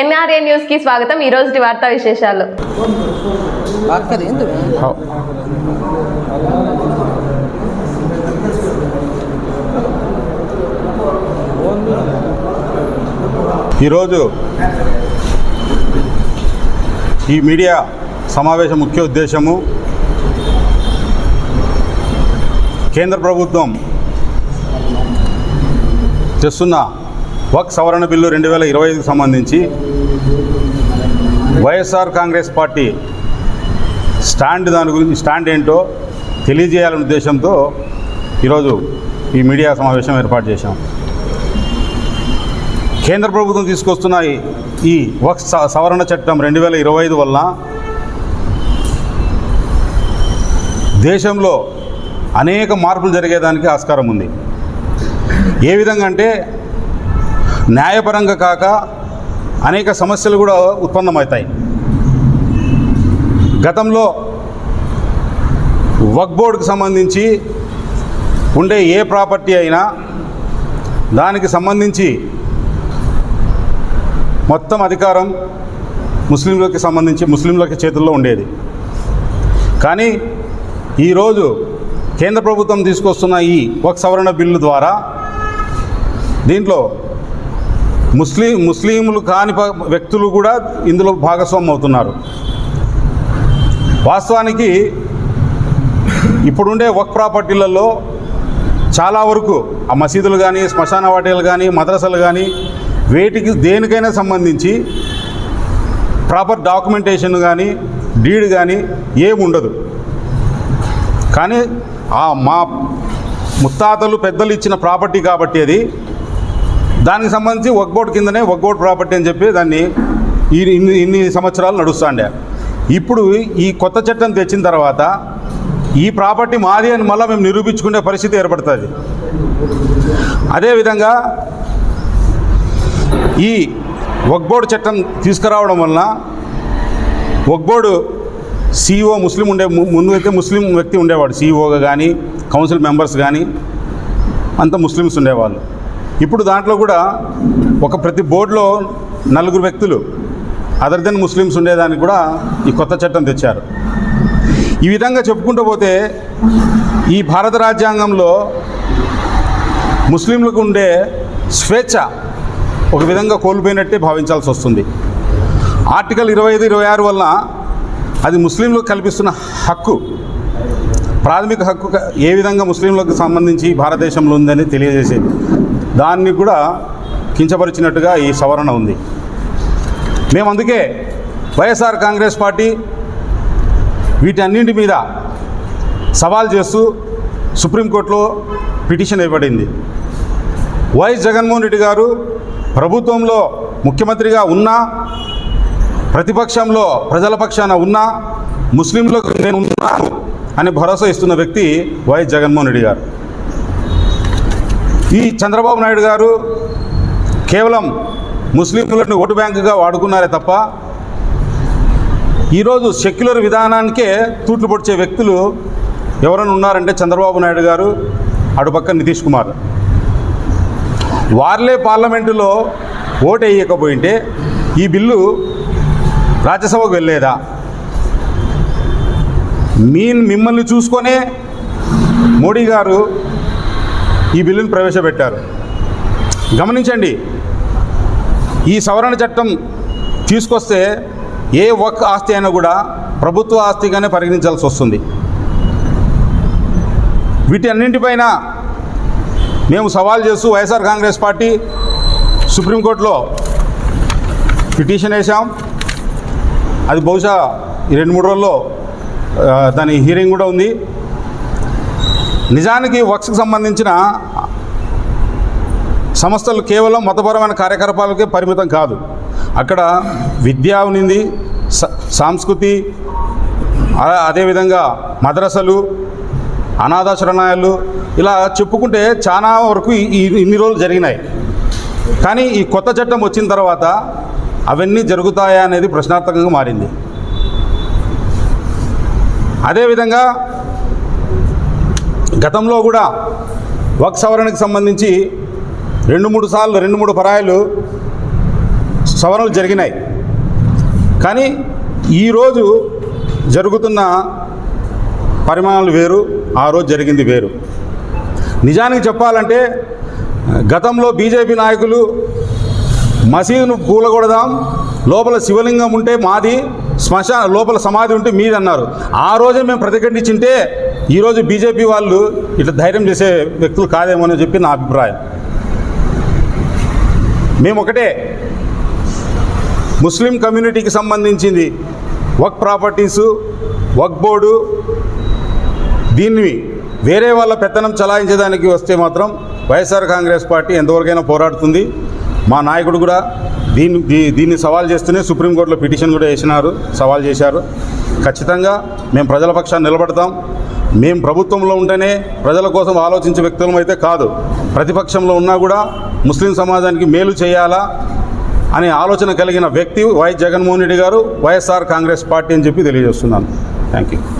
NRA న్యూస్కి స్వాగతం. ఈ రోజు వార్తా విశేషాలు. ఈరోజు ఈ మీడియా సమావేశం ముఖ్య ఉద్దేశము కేంద్ర ప్రభుత్వం తెస్తున్న వక్ సవరణ బిల్లు రెండు వేల ఇరవై ఐదుకు సంబంధించి వైఎస్ఆర్ కాంగ్రెస్ పార్టీ స్టాండ్ దాని గురించి స్టాండ్ ఏంటో తెలియజేయాలనే ఉద్దేశంతో ఈరోజు ఈ మీడియా సమావేశం ఏర్పాటు చేశాం. కేంద్ర ప్రభుత్వం తీసుకొస్తున్న ఈ- ఈ స- సవరణ చట్టం రెండు వేల ఇరవై ఐదు వల్ల దేశంలో అనేక మార్పులు జరిగేదానికి ఆస్కారం ఉంది. ఏ విధంగా అంటే న్యాయపరంగా కాక అనేక సమస్యలు కూడా ఉత్పన్నమవుతాయి. గతంలో వక్ బోర్డుకు సంబంధించి ఉండే ఏ ప్రాపర్టీ అయినా దానికి సంబంధించి మొత్తం అధికారం ముస్లింలకి సంబంధించి ముస్లింలకి చేతుల్లో ఉండేది. కానీ ఈరోజు కేంద్ర ప్రభుత్వం తీసుకొస్తున్న ఈ వక్ సవరణ బిల్లు ద్వారా దీంట్లో ముస్లిం ముస్లింలు కాని వ్యక్తులు కూడా ఇందులో భాగస్వామ్యం అవుతున్నారు. వాస్తవానికి ఇప్పుడుండే వక్ ప్రాపర్టీలలో చాలా వరకు ఆ మసీదులు కానీ శ్మశాన వాటిలు కానీ మద్రసాలు కానీ వేటికి దేనికైనా సంబంధించి ప్రాపర్ డాక్యుమెంటేషన్ కానీ డీడ్ కానీ ఏముండదు కానీ ఆ మా ముత్తాతలు పెద్దలు ఇచ్చిన ప్రాపర్టీ కాబట్టి అది దానికి సంబంధించి వక్బోర్డ్ కిందనే వక్బోర్డ్ ప్రాపర్టీ అని చెప్పి దాన్ని ఈ ఇన్ని ఇన్ని సంవత్సరాలు నడుస్తాండే. ఇప్పుడు ఈ కొత్త చట్టం తెచ్చిన తర్వాత ఈ ప్రాపర్టీ మాది అని మళ్ళీ మేము నిరూపించుకునే పరిస్థితి ఏర్పడుతుంది. అదేవిధంగా ఈ వక్బోర్డు చట్టం తీసుకురావడం వలన వక్బోర్డు సీఈఓ ముస్లిం ఉండే ము- ముందు అయితే ముస్లిం వ్యక్తి ఉండేవాడు. సీఈఓగా కానీ కౌన్సిల్ మెంబర్స్ కానీ అంత ముస్లిమ్స్ ఉండేవాళ్ళు. ఇప్పుడు దాంట్లో కూడా ఒక ప్రతి బోర్డులో నలుగురు వ్యక్తులు అదర్ దెన్ ముస్లిమ్స్ ఉండేదానికి కూడా ఈ కొత్త చట్టం తెచ్చారు. ఈ విధంగా చెప్పుకుంటూ పోతే ఈ భారత రాజ్యాంగంలో ముస్లింలకు ఉండే స్వేచ్ఛ ఒక విధంగా కోల్పోయినట్టే భావించాల్సి వస్తుంది. ఆర్టికల్ ఇరవై ఐదు ఇరవై ఆరు వలన అది ముస్లింలకు కల్పిస్తున్న హక్కు ప్రాథమిక హక్కు ఏ విధంగా ముస్లింలకు సంబంధించి భారతదేశంలో ఉందని తెలియజేసేది. దాన్ని కూడా కించపరిచినట్టుగా ఈ సవరణ ఉంది. మేము అందుకే వైఎస్ఆర్ కాంగ్రెస్ పార్టీ వీటన్నింటి మీద సవాల్ చేస్తూ సుప్రీంకోర్టులో పిటిషన్ ఇవ్వబడింది. వైఎస్ జగన్మోహన్ రెడ్డి గారు ప్రభుత్వంలో ముఖ్యమంత్రిగా ఉన్నా ప్రతిపక్షంలో ప్రజల పక్షాన ఉన్నా ముస్లింలకు నేను ఉన్నాను అని భరోసా ఇస్తున్న వ్యక్తి వైఎస్ జగన్మోహన్ రెడ్డి గారు. ఈ చంద్రబాబు నాయుడు గారు కేవలం ముస్లింలను ఓటు బ్యాంకుగా వాడుకున్నారే తప్ప ఈరోజు సెక్యులర్ విధానానికే తూట్లు పొడిచే వ్యక్తులు ఎవరైనా ఉన్నారంటే చంద్రబాబు నాయుడు గారు అటుపక్క నితీష్ కుమార్. వార్లే పార్లమెంటులో ఓటు వేయకపోయింటే ఈ బిల్లు రాజ్యసభకు వెళ్ళేదా? మీ మిమ్మల్ని చూసుకొనే మోడీ గారు ఈ బిల్లును ప్రవేశపెట్టారు. గమనించండి ఈ సవరణ చట్టం తీసుకొస్తే ఏ ఒక్క ఆస్తి అయినా కూడా ప్రభుత్వ ఆస్తిగానే పరిగణించాల్సి వస్తుంది. వీటి అన్నింటిపైన మేము సవాల్ చేస్తూ వైఎస్ఆర్ కాంగ్రెస్ పార్టీ సుప్రీంకోర్టులో పిటిషన్ వేసాం అది బహుశా ఈ రెండు మూడు రోజుల్లో దాని హీరింగ్ కూడా ఉంది. నిజానికి వక్స్కి సంబంధించిన సంస్థలు కేవలం మతపరమైన కార్యకలాపాలకే పరిమితం కాదు. అక్కడ విద్య ఉనింది స- సాంస్కృతి అదేవిధంగా మద్రసలు అనాథాశ్రమాలు ఇలా చెప్పుకుంటే చాలా వరకు ఇన్ని రోజులు జరిగినాయి. కానీ ఈ కొత్త చట్టం వచ్చిన తర్వాత అవన్నీ జరుగుతాయా అనేది ప్రశ్నార్థకంగా మారింది. అదేవిధంగా గతంలో కూడా వక్ సవరణకు సంబంధించి రెండు మూడు సార్లు రెండు మూడు పరాయిలు సవరణలు జరిగినాయి. కానీ ఈరోజు జరుగుతున్న పరిమాణాలు వేరు ఆ రోజు జరిగింది వేరు. నిజానికి చెప్పాలంటే గతంలో బీజేపీ నాయకులు మసీదును కూలగొడదాం లోపల శివలింగం ఉంటే మాది శ్మశాన లోపల సమాధి ఉంటే మీది అన్నారు. ఆ రోజే మేము ప్రతిఘటించింటే ఈరోజు బీజేపీ వాళ్ళు ఇట్లా ధైర్యం చేసే వ్యక్తులు కాదేమో అని చెప్పి నా అభిప్రాయం. మేము ఒకటే ముస్లిం కమ్యూనిటీకి సంబంధించింది వక్ ప్రాపర్టీసు వక్ బోర్డు దీన్ని వేరే వాళ్ళ పెత్తనం చలాయించడానికి వస్తే మాత్రం వైఎస్ఆర్ కాంగ్రెస్ పార్టీ ఎంతవరకైనా పోరాడుతుంది. మా నాయకుడు కూడా దీన్ని దీ- దీన్ని సవాల్ చేస్తూనే సుప్రీంకోర్టులో పిటిషన్ కూడా వేసినారు సవాల్ చేశారు. ఖచ్చితంగా మేము ప్రజల పక్షాన్ని నిలబడతాం. మేము ప్రభుత్వంలో ఉంటేనే ప్రజల కోసం ఆలోచించే వ్యక్తులం అయితే కాదు. ప్రతిపక్షంలో ఉన్నా కూడా ముస్లిం సమాజానికి మేలు చేయాలా అనే ఆలోచన కలిగిన వ్యక్తి వైఎస్ జగన్మోహన్ రెడ్డి గారు వైఎస్ఆర్ కాంగ్రెస్ పార్టీ అని చెప్పి తెలియజేస్తున్నాను. Thank you